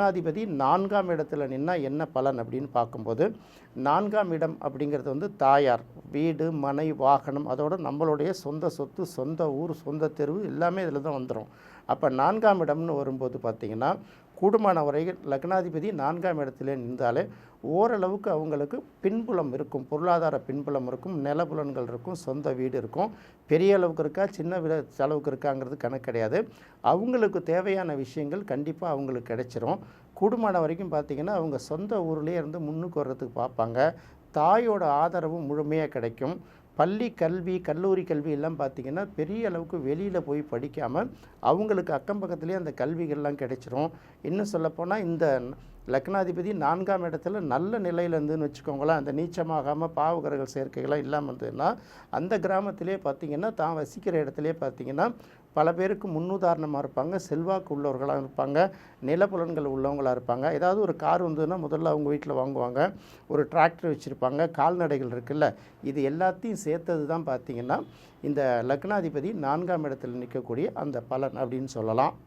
லக்னாதிபதி நான்காம் இடத்துல நின்னால் என்ன பலன் அப்படின்னு பார்க்கும்போது நான்காம் இடம் அப்படிங்கிறது வந்து தாயார் வீடு மனை வாகனம் அதோட நம்மளுடைய சொந்த சொத்து சொந்த ஊர் சொந்த தெருவு எல்லாமே இதில் தான் வந்துடும் அப்போ நான்காம் இடம்னு வரும்போது பார்த்திங்கன்னா கூடுமான வரையில் லக்னாதிபதி நான்காம் இடத்துல நின்றாலே ஓரளவுக்கு அவங்களுக்கு பின்புலம் இருக்கும் பொருளாதார பின்புலம் இருக்கும் நிலபுலன்கள் இருக்கும் சொந்த வீடு இருக்கும். பெரிய அளவுக்கு இருக்கா சின்ன விட அளவுக்கு இருக்காங்கிறது கணக்கு கிடையாது. அவங்களுக்கு தேவையான விஷயங்கள் கண்டிப்பாக அவங்களுக்கு கிடைச்சிரும். கூடுமான வரைக்கும் பார்த்திங்கன்னா அவங்க சொந்த ஊர்லேயே இருந்து முன்னுக்கு வர்றதுக்கு பார்ப்பாங்க. தாயோட ஆதரவும் முழுமையாக கிடைக்கும். பள்ளி கல்வி கல்லூரி கல்வி எல்லாம் பார்த்திங்கன்னா பெரிய அளவுக்கு வெளியில் போய் படிக்காமல் அவங்களுக்கு அக்கம் பக்கத்துலேயே அந்த கல்விகள்லாம் கிடைச்சிரும். இன்னும் சொல்லப்போனால் இந்த லக்னாதிபதி நான்காம் இடத்துல நல்ல நிலையில் இருந்துன்னு வச்சுக்கோங்களேன். அந்த நீச்சமாகாமல் பாவகரங்கள் சேர்க்கைகள்லாம் இல்லாமல் இருந்ததுன்னா அந்த கிராமத்திலே பார்த்திங்கன்னா தான் வசிக்கிற இடத்துலே பார்த்திங்கன்னா பல பேருக்கு முன்னுதாரணமாக இருப்பாங்க செல்வாக்கு உள்ளவர்களாக இருப்பாங்க நிலப்புலன்கள் உள்ளவங்களாக இருப்பாங்க. ஏதாவது ஒரு கார் வந்ததுன்னா முதல்ல அவங்க வீட்டில் வாங்குவாங்க ஒரு டிராக்டர் வச்சுருப்பாங்க கால்நடைகள் இருக்குல்ல இது எல்லாத்தையும் சேர்த்தது தான் பார்த்திங்கன்னா இந்த லக்னாதிபதி நான்காம் இடத்தில் நிற்கக்கூடிய அந்த பலன் அப்படின்னு சொல்லலாம்.